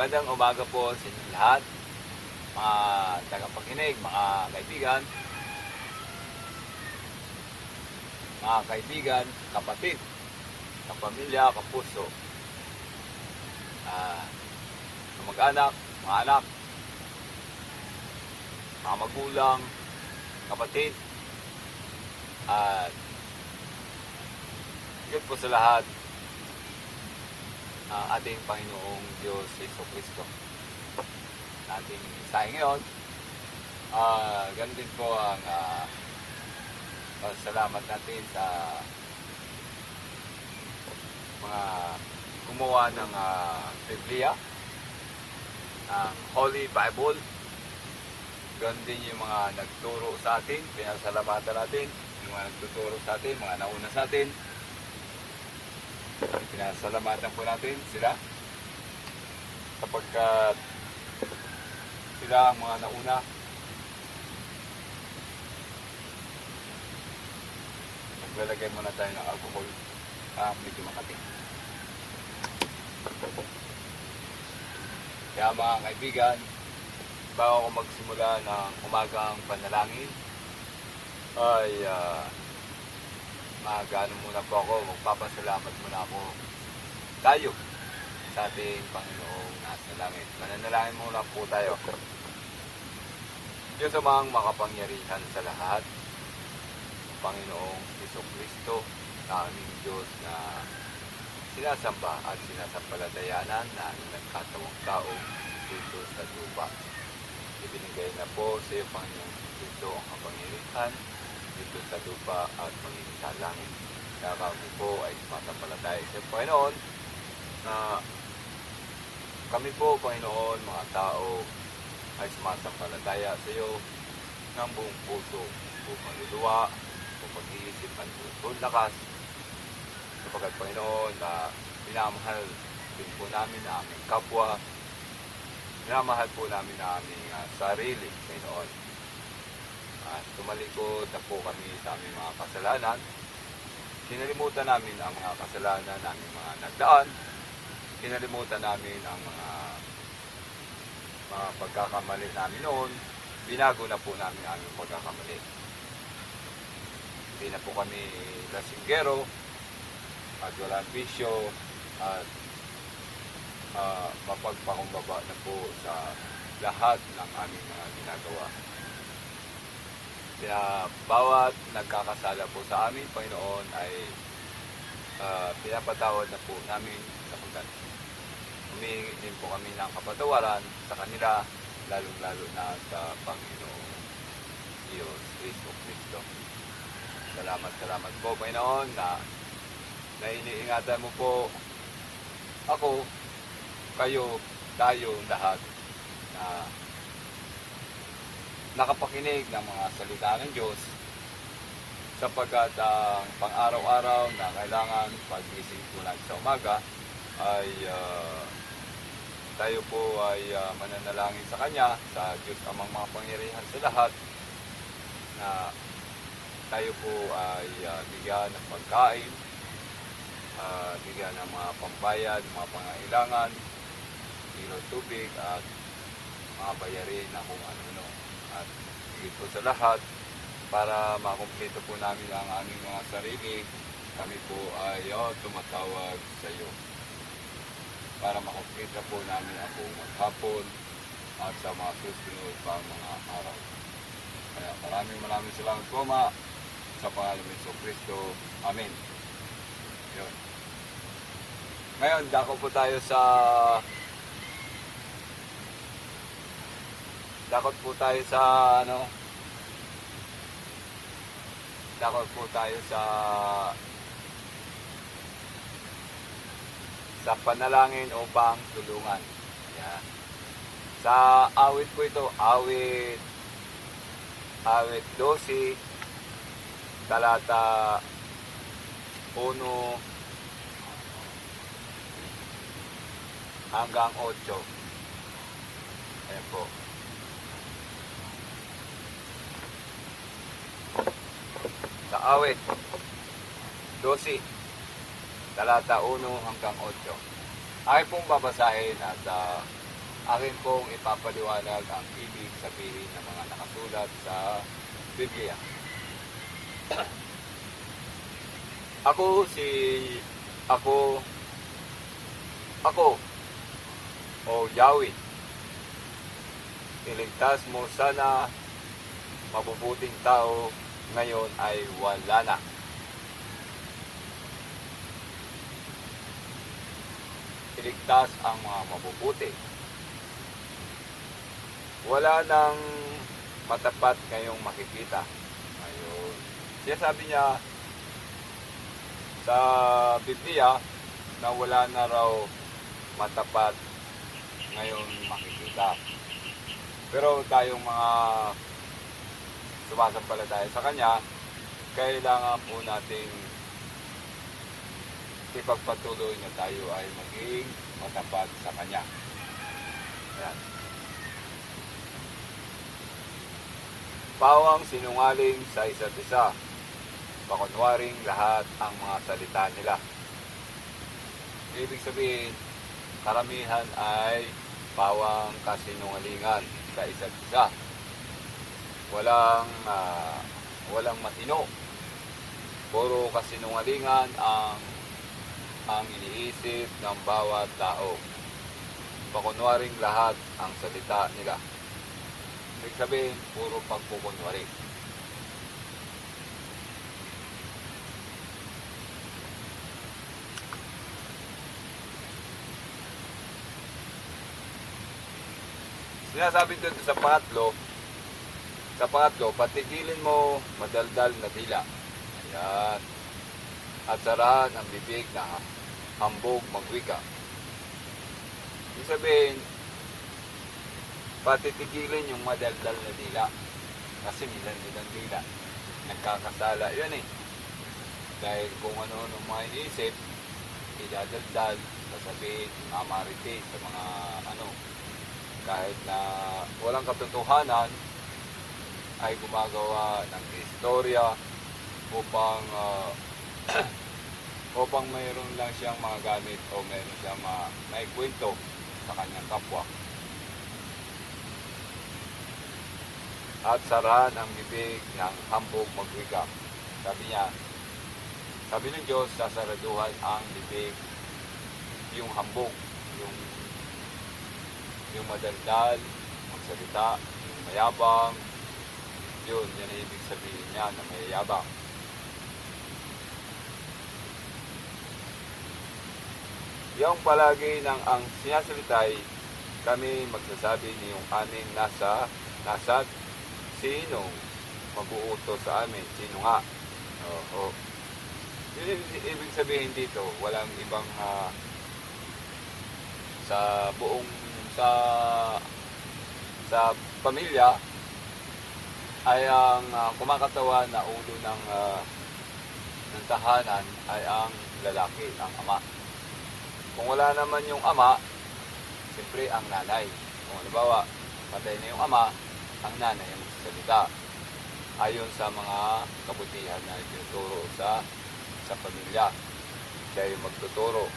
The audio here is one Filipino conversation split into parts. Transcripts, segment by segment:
Magandang umaga po sa inyo lahat, mga tagapakinig, mga kaibigan, mga kaibigan, kapatid, kapamilya, kapuso, ah, mag-anak, mga anak, mga magulang, kapatid, at yun po sa lahat, ang ating Panginoong Diyos Yeso Cristo. Ating mensahe ngayon, ah ganun din po ang ah, pasalamat natin sa mga gumawa ng ah, Biblia, ng Holy Bible, ganun din yung mga nagturo sa atin, pinasalamatan natin, yung mga nagtuturo sa atin, mga nauna sa atin, Pinasalamatan po natin sila. Sapagkat sila ang mga nauna. Maglalagay muna tayo ng alcohol. Ah, medyo makati. Kaya mga kaibigan bago ako magsimula ng umagang panalangin ay ah, mag-ano muna po ako, magpapasalamat muna ako tayo sa ating Panginoong nasa langit. Mananalangin muna po tayo. Diyos amang makapangyarihan sa lahat, Panginoong Iso Kristo, na aming Diyos na sinasamba at sinasampalatayanan na nagkatawang tao dito sa lupa. Ibinigay na po sa iyo, Panginoong Kristo, ang kapangyarihan dito sa lupa at maging sa langit. Kaya kami po ay sumasampalataya sa Panginoon na kami po, Panginoon, mga tao ay sumasampalataya sa iyo ng buong puso, buong kaluluwa, buong pag-iisip at buong lakas. Sapagkat, Panginoon, na minamahal din po namin ang aming kapwa, minamahal po namin ang aming ah, sarili, Panginoon. At tumalikod na po kami sa aming mga kasalanan. Kinalimutan namin ang mga kasalanan naming mga nagdaan. Kinalimutan namin ang mga mga pagkakamali namin noon. Binago na po namin ang aming pagkakamali. Hindi na po kami lasinggero at walang bisyo at uh, mapagpakumbaba na po sa lahat ng aming mga ginagawa. Kaya bawat nagkakasala po sa amin, Panginoon, ay uh, pinapatawad na po namin sapagkat humihingi din po kami ng kapatawaran sa kanila, lalong-lalo na sa Panginoon Diyos Kristo Kristo. Salamat, salamat po, Panginoon, na na iniingatan mo po ako, kayo, tayo, lahat na nakapakinig ng mga salita ng Diyos sapagkat ang pang-araw-araw na kailangan pag-ising po natin sa umaga ay ah, tayo po ay ah, mananalangin sa Kanya, sa Diyos amang mga pangyarihan sa lahat na tayo po ay ah, bigyan ng pagkain, ah, bigyan ng mga pambayad, mga pangailangan, ilaw tubig at mga bayarin na kung ano-ano at higit po sa lahat para makumpleto po namin ang aming mga sarili. Kami po ay oh, tumatawag sa iyo para makumpleto po namin ang buong maghapon at sa mga susunod pa mga araw. Kaya maraming maraming salamat po ma sa pangalan ni Yeso Kristo Amen. Yun. Ngayon dako po tayo sa Dakot po tayo sa ano Dakot po tayo sa sa panalangin upang tulungan. Yan. Sa awit po ito, awit awit 12 talata 1 hanggang 8. Ayan po. Sa awit 12 talata 1 hanggang 8 ay pong babasahin at uh, akin pong ipapaliwanag ang ibig sabihin ng mga nakasulat sa Biblia. ako si ako ako o Yahweh. Iligtas mo sana mabubuting tao ngayon ay wala na. Iligtas ang mga mabubuti. Wala nang matapat ngayong makikita. Ngayon, siya sabi niya sa Biblia na wala na raw matapat ngayon makikita. Pero tayong mga sumasampalataya sa Kanya, kailangan po nating ipagpatuloy na tayo ay maging matapat sa Kanya. Ayan. Pawang sinungaling sa isa't isa, pakunwaring lahat ang mga salita nila. Ibig sabihin, karamihan ay pawang kasinungalingan sa isa't isa. Walang ah, walang matino. Puro kasinungalingan ang ang iniisip ng bawat tao. Pakunwaring lahat ang salita nila. Ibig sabihin, puro pagkukunwari. Sinasabi doon sa pangatlo, sa pangatlo, patigilin mo madaldal na dila. Ayan. At sarahan ang bibig na hambog magwika. Ibig sabihin, patitigilin yung madaldal na dila. Kasi milan-milan dila. Nagkakasala. Yan eh. Dahil kung ano-ano mga iniisip, idadaldal, sasabihin, mamarite sa mga ano, kahit na walang katotohanan, ay gumagawa ng istorya upang ah, upang mayroon lang siyang mga gamit o mayroon siyang ma maikwento sa kanyang kapwa. At sarahan ang bibig ng hambog magwika. Sabi niya, sabi ng Diyos, sasaraduhan ang bibig, yung hambog, yung yung madaldal, magsalita, yung mayabang, yun, yan ang ibig sabihin niya na mayayabang. Yung palagi ng ang sinasalitay, kami magsasabi niyong aming nasa, nasa sino mag-uutos sa amin, sino nga. Oo. Yun yung ibig sabihin dito, walang ibang ah, sa buong sa sa pamilya ay ang ah, kumakatawan na ulo ng ah, ng tahanan ay ang lalaki, ang ama. Kung wala naman yung ama, siyempre ang nanay. Kung halimbawa, patay na yung ama, ang nanay ang magsasalita. Ayon sa mga kabutihan na tinuturo sa sa pamilya. Siya yung magtuturo.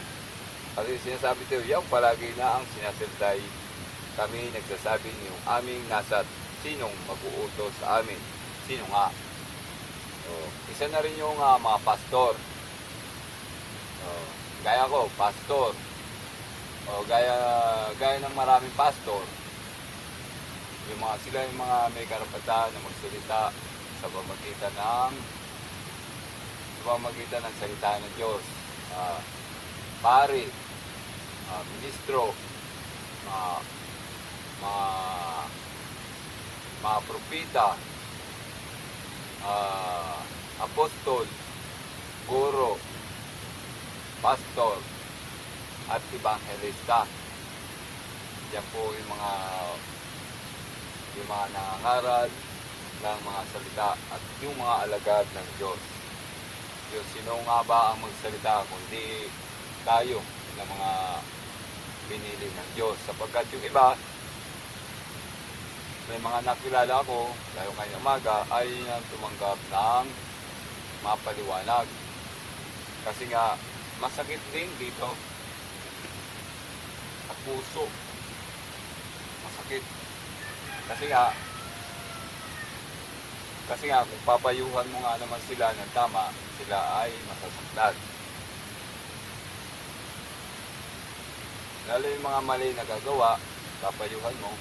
Kasi sinasabi tayo, yung palagi na ang sinasalitay kami nagsasabi niyong aming nasa sinong mag-uutos sa amin. Sino nga? Oh, isa na rin yung ah, mga pastor. Oh, gaya ko, pastor. O gaya gaya ng maraming pastor. Yung mga sila yung mga may karapatan na magsalita sa pamagitan ng sa pamagitan ng salita ng Diyos. Ah, pare, ah, ministro, mga mga mga propita, ah, apostol, guro, pastor, at evangelista. Yan po yung mga yung mga nangangaral ng mga salita at yung mga alagad ng Diyos. Yung sino nga ba ang magsalita kundi tayo ng mga pinili ng Diyos. Sapagkat yung iba, may mga nakilala ko, dahil kanyang umaga, ay tumanggap ng mapaliwanag. Kasi nga, masakit din dito sa puso. masakit. Kasi nga, kasi nga, kung papayuhan mo nga naman sila ng tama, sila ay masasaktan. Lalo yung mga mali na gagawa, papayuhan mo,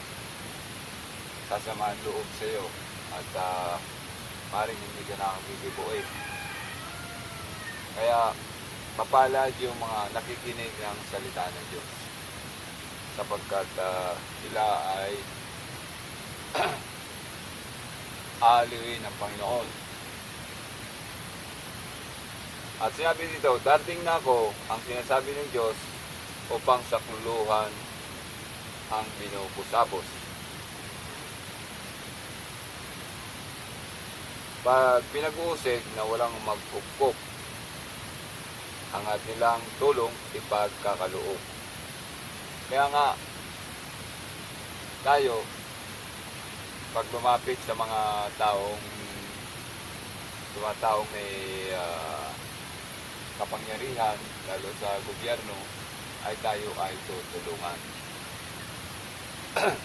sasamahan loob sa iyo at uh, maring hindi ka nakakikibuin. Kaya mapalad yung mga nakikinig ng salita ng Diyos sapagkat ah, sila ay aaliwin ng Panginoon. At sinabi dito, darating na ako ang sinasabi ng Diyos upang sakluluhan ang binupusapos. Pag pinag-uusig na walang magpupok, ang nilang tulong ipagkakaloob. Kaya nga, tayo, pag lumapit sa mga taong sa mga taong may ah, kapangyarihan, lalo sa gobyerno, ay tayo ay tutulungan.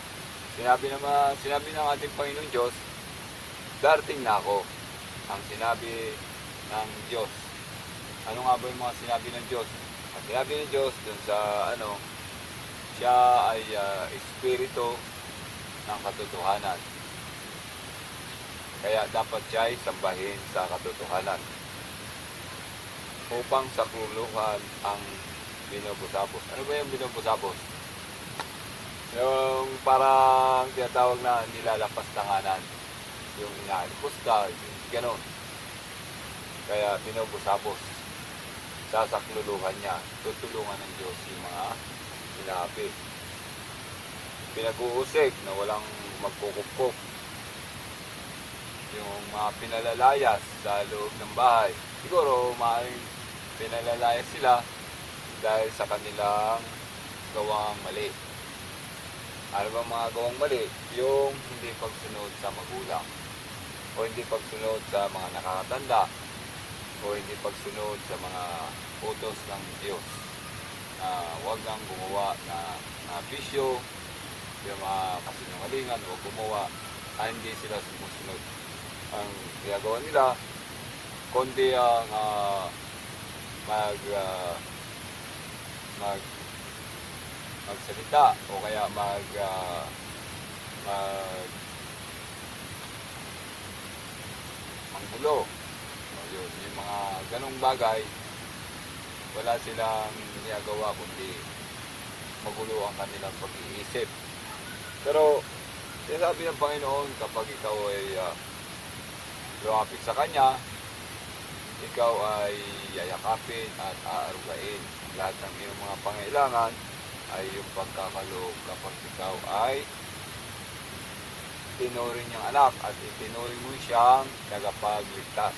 sinabi naman, sinabi ng ating Panginoon Diyos, darating na ako. Ang sinabi ng Diyos. Ano nga ba yung mga sinabi ng Diyos? Ang sinabi ng Diyos dun sa ano, siya ay ah, espiritu ng katotohanan. Kaya dapat siya ay sambahin sa katotohanan upang sakluluhan ang binubusabos. Ano ba yung binubusabos? Yung parang tinatawag na nilalapas tanganan. Yung inaalipos ka, ganon. Kaya binubusabos. Sasakluluhan niya. Tutulungan ng Diyos yung mga sinabi. Pinag-uusig na walang magkukupkop. Yung mga pinalalayas sa loob ng bahay. Siguro maaaring pinalalayas sila dahil sa kanilang gawang mali. Ano ba mga gawang mali? Yung hindi pagsunod sa magulang. O hindi pagsunod sa mga nakakatanda. O hindi pagsunod sa mga utos ng Diyos. Na huwag nang gumawa na, na bisyo, yung mga kasinungalingan, huwag gumawa na hindi sila sumusunod. Ang ginagawa nila, kundi ang ah, mag ah, mag magsalita o kaya mag ah, mag manggulo. O yun, yung mga ganong bagay, wala silang ginagawa kundi magulo ang kanilang pag-iisip. Pero, sinasabi ng Panginoon, kapag ikaw ay ah, lumapit sa Kanya, ikaw ay yayakapin at aarugain. Lahat ng iyong mga pangailangan ay yung pagkakaloob kapag ikaw ay tinuring niyang anak at itinuring mo siyang tagapagligtas.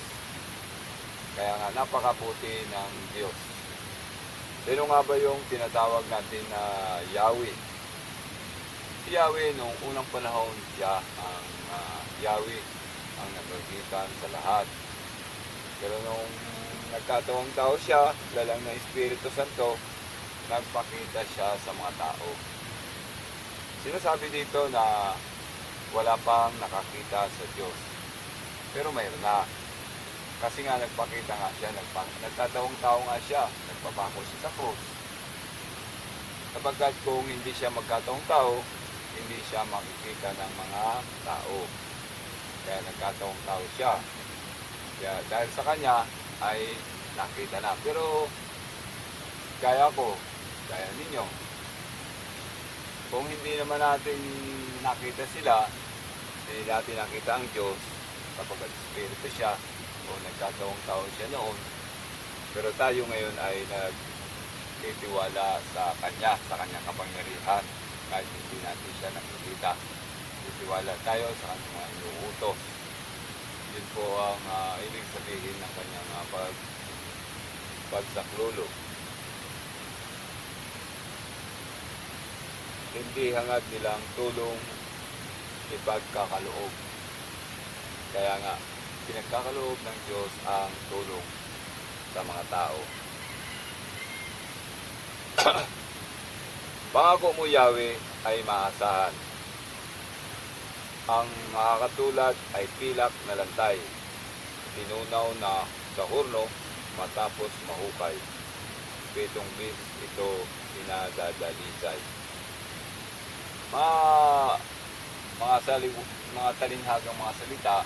Kaya nga napakabuti ng Diyos. Sino nga ba yung tinatawag natin na Yahweh? Si Yahweh nung unang panahon siya ang ah, Yahweh ang nagpagitan sa lahat. Pero nung nagkatawang tao siya, lalang ng Espiritu Santo, nagpakita siya sa mga tao. Sinasabi dito na wala pang nakakita sa Diyos. Pero mayroon na. Kasi nga nagpakita nga siya, nagpa, nagtatawang tao nga siya, nagpapako siya sa krus. Sapagkat kung hindi siya magkatawang tao, hindi siya makikita ng mga tao. Kaya nagkatawang tao siya. Kaya dahil sa kanya ay nakita na. Pero gaya ko, gaya ninyo, kung hindi naman natin nakita sila, hindi natin nakita ang Diyos kapag Espiritu siya o nagkatawang tao siya noon. Pero tayo ngayon ay nagtitiwala sa Kanya, sa Kanyang kapangyarihan kahit hindi natin siya nakikita. Titiwala tayo sa Kanyang inuutos. Yun po ang ah, ibig sabihin ng Kanyang uh, pag, pagsaklolo. Hindi hangad nilang tulong ipagkakaloob. Kaya nga, pinagkakaloob ng Diyos ang tulong sa mga tao. Pangako mo Yahweh ay maasahan. Ang makakatulad ay pilak na lantay, tinunaw na sa hurno matapos mahukay. Pitong bis ito pinadadalisay. Mga, mga, sali, mga talinhagang mga salita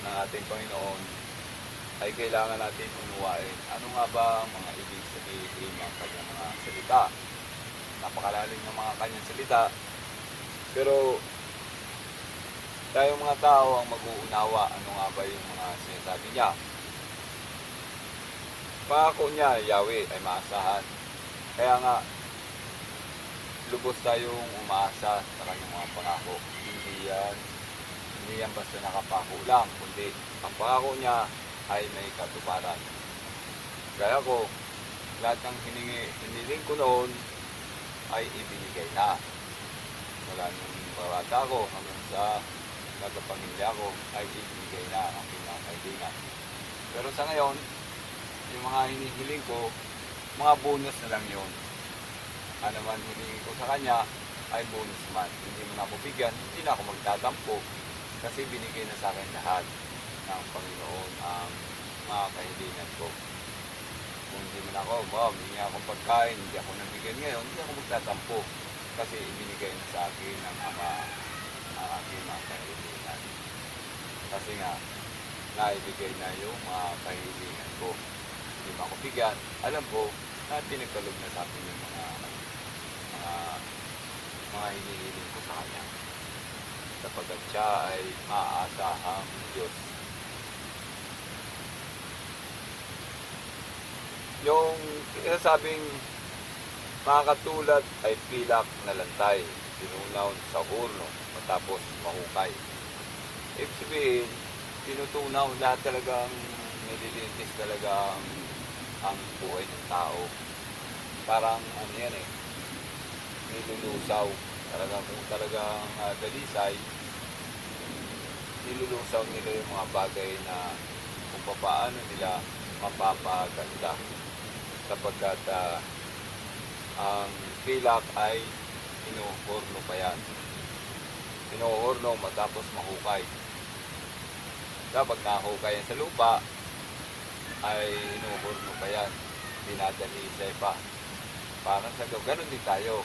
ng ating Panginoon ay kailangan natin unuwain. Ano nga ba ang mga ibig sabihin ng kanyang mga salita? Napakalalim ng mga kanyang salita. Pero tayo mga tao ang mag-uunawa ano nga ba yung mga sinasabi niya. Pangako niya, Yahweh, ay maasahan. Kaya nga, lubos tayong umaasa sa kanyang mga pangako. Hindi yan, hindi yan basta nakapako lang, kundi ang pangako niya ay may katuparan. Kaya ko, lahat ng hiningi, hiniling ko noon ay ibinigay na. Mula nung bata ko hanggang sa nagpamilya ko ay ibinigay na ang pinakailangan. Pero sa ngayon, yung mga hinihiling ko, mga bonus na lang yun. Ano man ko sa kanya, ay bonus man. Hindi mo na ako bigyan, hindi na ako magtatampo kasi binigay na sa akin lahat ng Panginoon ang mga kahilingan ko. Kung hindi mo na ako, wow, hindi akong pagkain, hindi ako nabigyan ngayon, hindi ako magtatampo kasi ibinigay na sa akin ng Ama ang aking mga kahilingan. Kasi nga, naibigay na yung mga kahilingan ko. Hindi mo ako bigyan. Alam ko, na pinagkalog na sa akin yung mga mga mga hinihiling ko sa kanya. Sapagkat siya ay maaasahang Diyos. Yung sinasabing mga katulad ay pilak na lantay, tinunaw sa hurno, matapos mahukay. Ibig sabihin, tinutunaw lahat talagang nililitis talaga ang, ang buhay ng tao. Parang ano yan eh, nilulusaw. Talagang kung talagang uh, dalisay, nilulusaw nila yung mga bagay na kung paano nila mapapaganda. Sapagkat uh, ang pilak ay inuhorno pa yan. Inuhorno matapos mahukay. Kapag nahukay yan sa lupa, ay inuhorno pa yan. Dinadalisay pa. Parang sa ganun din tayo.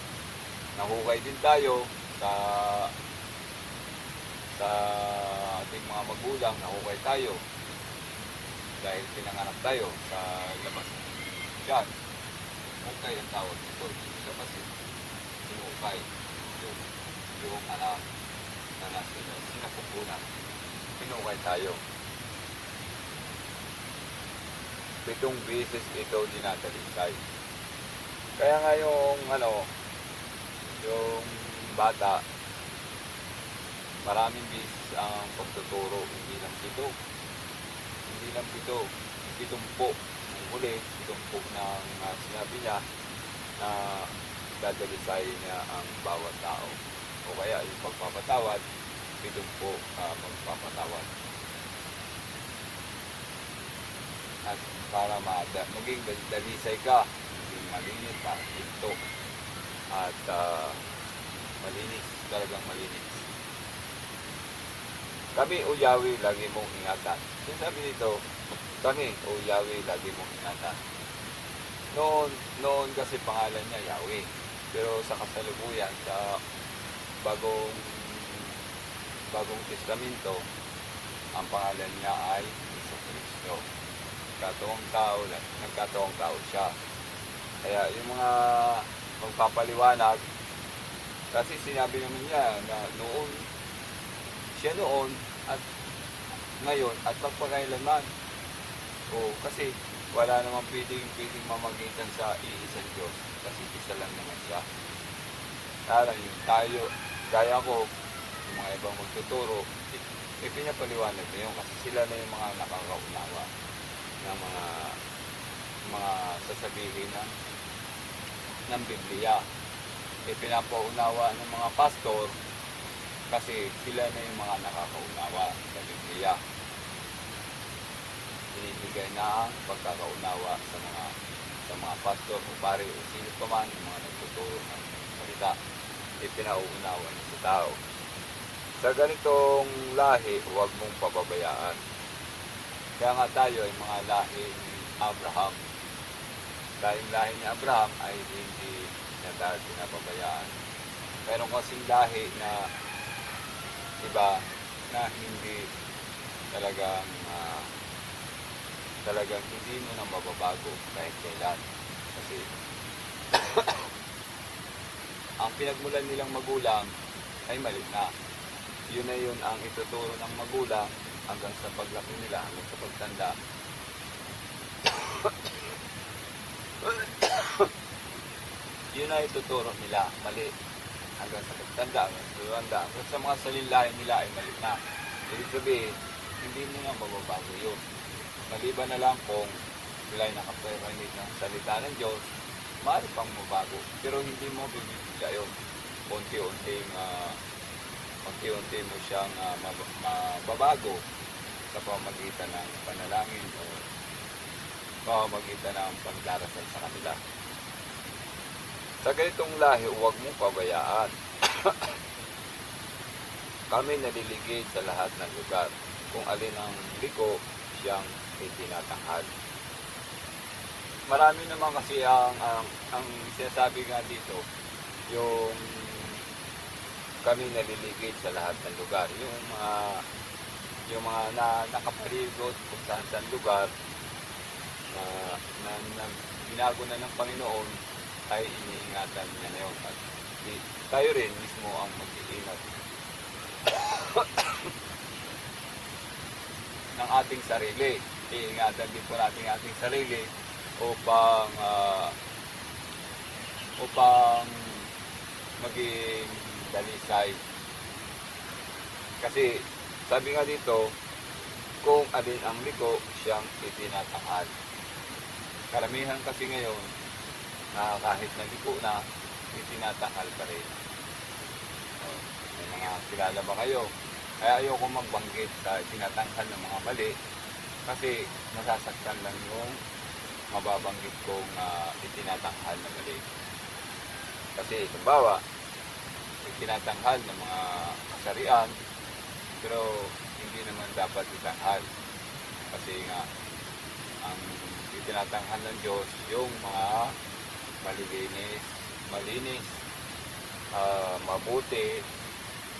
Nahukay din tayo sa sa ating mga magulang, nahukay tayo dahil pinanganak tayo sa labas dyan. Hukay ang tawag dito. Sa kasi hinukay yung, yung anak na nasa sinapupunan. Hinukay tayo. Pitong beses ito dinadalisay. Kaya nga yung ano, yung bata, maraming beses ang pagtuturo, hindi lang pito. Hindi lang pito, pitong po. Ang huli, pitong po ng uh, sinabi niya na dadalisay niya ang bawat tao. O kaya yung pagpapatawad, pitong po uh, magpapatawad. At para ma- maging dalisay ka, maging malinis ka, ito. At uh, malinis, talagang malinis. Kami o Yahweh, lagi mong ingatan. Sinasabi nito, kami o Yahweh, lagi mong ingatan. Noon, noon kasi pangalan niya Yahweh. Pero sa kasalukuyan, sa bagong bagong testamento, ang pangalan niya ay Iso Kristo. Katoong tao, nagkatoong tao siya. Kaya yung mga magpapaliwanag, kasi sinabi naman niya na noon, siya noon at ngayon at pagpakailanman. O kasi wala namang pwedeng, pwedeng mamagitan sa iisang Diyos kasi isa lang naman siya. Kaya yung tayo, gaya ko, yung mga ibang magtuturo, ipinapaliwanag na yun kasi sila na yung mga nakakaunawa ng mga mga sasabihin ng ng Biblia. Ipinapaunawa ng mga pastor kasi sila na yung mga nakakaunawa sa Biblia. Binibigay na ang pagkakaunawa sa mga sa mga pastor o pare o sino pa man yung mga nagtuturo ng salita. Ipinauunawa niya sa tao. Sa ganitong lahi, huwag mong pababayaan. Kaya nga tayo ay mga lahi ni Abraham. Dahil lahi ni Abraham ay hindi na dahil pinababayaan. Pero kasing lahi na iba na hindi talagang ah, talagang hindi mo na mababago kahit kailan. Kasi ang pinagmulan nilang magulang ay mali na. Yun na yun ang ituturo ng magulang hanggang sa paglaki nila, hanggang sa pagtanda. yun na ituturo nila, mali. Hanggang sa pagtanda, hanggang sa sa mga salinlahin nila ay mali na. Ibig sabihin, hindi mo na mababago yun. Maliban na lang kung sila ay nakaparinig ng salita ng Diyos, maaari pang mabago. Pero hindi mo bibigla yun. Unti-unting, uh, unti-unti mo siyang mab- mababago sa pamagitan ng panalangin o pamagitan ng pagdarasal sa kanila. Sa ganitong lahi, huwag mong pabayaan. Kami naliligid sa lahat ng lugar kung alin ang liko siyang itinatanghal. Marami naman kasi ang, ang, ang sinasabi nga dito, yung kami naliligid sa lahat ng lugar. Yung mga yung mga na, nakapaligot kung saan saan lugar na, na, na binago na ng Panginoon ay iniingatan niya na yun. At di, tayo rin mismo ang mag-iingat ng ating sarili. Iingatan din po natin ang ating sarili upang ah, upang maging dalisay. Kasi sabi nga dito, kung alin ang liko, siyang itinatanghal. Karamihan kasi ngayon, na kahit naliko na, itinatanghal pa rin. Oh, may mga kilala ba kayo? Kaya ayoko magbanggit sa tinatanghal ng mga mali kasi masasaktan lang yung mababanggit kong uh, itinatanghal na mali. Kasi, halimbawa, itinatanghal ng mga kasarian pero hindi naman dapat itanghal. Kasi nga, ang itinatanghal ng Diyos yung mga malilinis, malinis, ah, mabuti,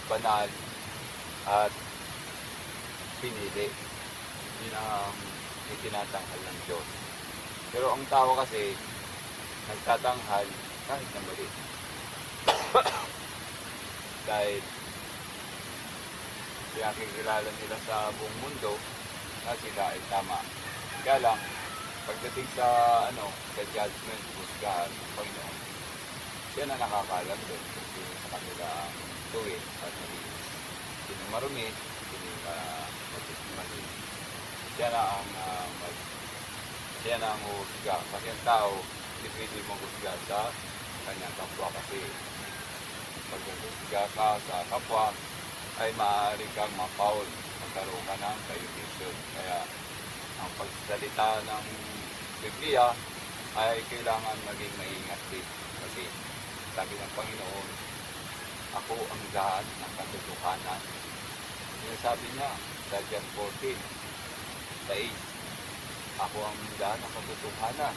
banal, at pinili. Yun ang itinatanghal ng Diyos. Pero ang tao kasi, nagtatanghal kahit na mali. Dahil pinakikilala nila sa buong mundo na sila ay tama. Kaya lang, pagdating sa ano, sa judgment, husgahan ng Panginoon, siya na nakakalam doon kung sa kanila tuwid at malinis. Sino marumi, sino uh, malinis. Siya na ang uh, mag, siya na ang husga. Kasi ang tao, hindi pwede mong husga sa kanyang kapwa kasi pag husga ka sa kapwa, ay maaari kang ma-foul, magkaroon ka ng violation. Kaya ang pagsalita ng Biblia ay kailangan maging maingat din. Kasi sabi ng Panginoon, ako ang daan ng katotohanan. Yung sabi niya sa John 14, sa 8, ako ang daan ng katotohanan.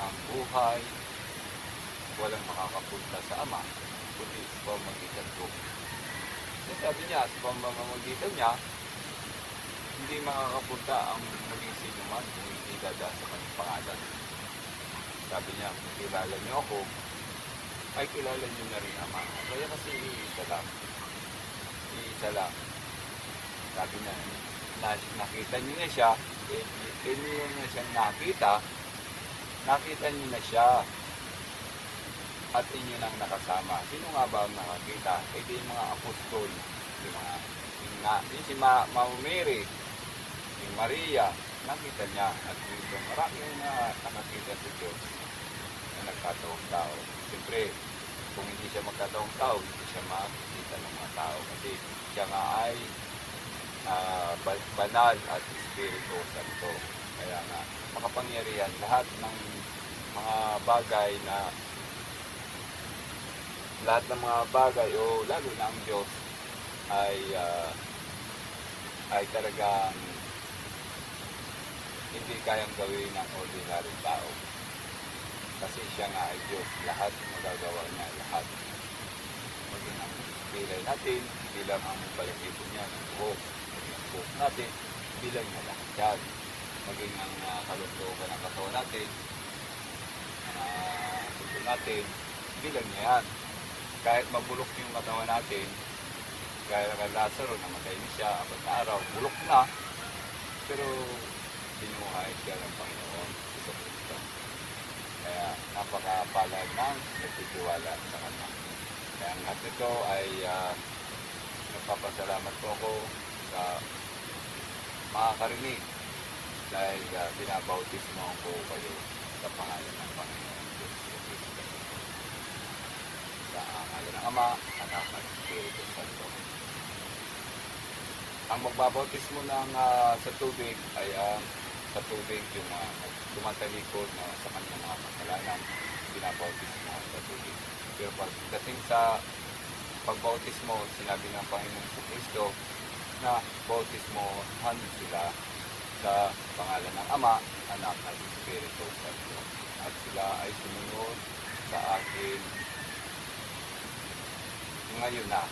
Ang buhay, walang makakapunta sa Ama, kundi sa pamagitan ko. So, sabi niya, sa pamamagitan niya, hindi makakapunta ang maging sino man kung hindi dadaan sa kanyang pangalan. Sabi niya, kilala niyo ako, ay kilala niyo na rin Ama. Kaya kasi iisa lang. Iisa lang. Sabi niya, na, nakita niyo na siya, eh, eh, niyo na siyang nakita, nakita niyo na siya at inyo nang nakasama. Sino nga ba ang nakakita? Di yung mga apostol, yung mga na, yung si Ma, Mama Mary, yung Maria, nakita niya at dito marami na nakakita sa Diyos na nagkataong tao. Siyempre, kung hindi siya magkataong tao, hindi siya makikita ng mga tao kasi siya nga ay ba- banal at Espiritu Santo. Kaya nga, makapangyarihan lahat ng mga bagay na lahat ng mga bagay o lalo na ang Diyos ay ah, ay talagang hindi kayang gawin ng ordinary tao. Kasi siya nga ay Diyos, lahat magagawa niya, lahat. Maging ang pilay natin, bilang ang balakipon niya ng buhok, maging ang buhok natin, bilang niya lahat yan. Maging ang uh, kalungkuhan ng katawan natin, uh, natin, bilang niya yan. Kahit mabulok yung katawan natin, gaya kay Lazaro, namatay na siya, apat na araw, bulok na, pero binuhay siya ng Panginoon, Iso Kristo. Kaya napakapalad ng nagtitiwala sa Kanya. Kaya ang lahat nito ay uh, nagpapasalamat po ako sa makakarinig dahil uh, binabautismo ko kayo sa pangalan ng Panginoon Diyos Kristo. Sa ngalan ng Ama, Anak at Espiritu Santo. Ang magbabautismo ng ah, sa tubig ay ang sa tubig yung uh, tumatalikod na sa kanyang mga kasalanan, binabautismo sa tubig. Pero pagdating sa pagbautismo, sinabi ng Panginoon sa Kristo na bautismohan sila sa pangalan ng Ama, Anak at Espiritu Santo. At sila ay sumunod sa akin ngayon na.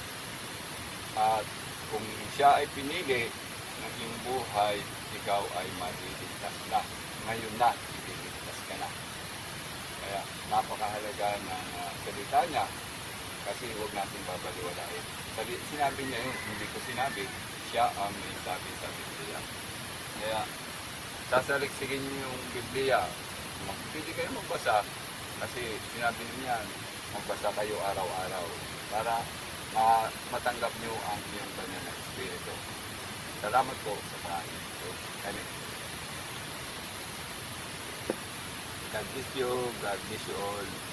At kung siya ay pinili ng iyong buhay, ikaw ay maliligtas na. Ngayon na, ililigtas ka na. Kaya napakahalaga ng uh, salita niya kasi huwag natin babaliwalain. Sabi, sinabi niya yun, hindi ko sinabi, siya ang may sabi sa Biblia. Kaya sasaliksikin niyo yung Biblia. Mag- Pwede kayo magbasa kasi sinabi niya, magbasa kayo araw-araw para ma- matanggap niyo ang iyong na Espiritu. Salamat po sa panginoon. Amen. God bless you. God bless you all.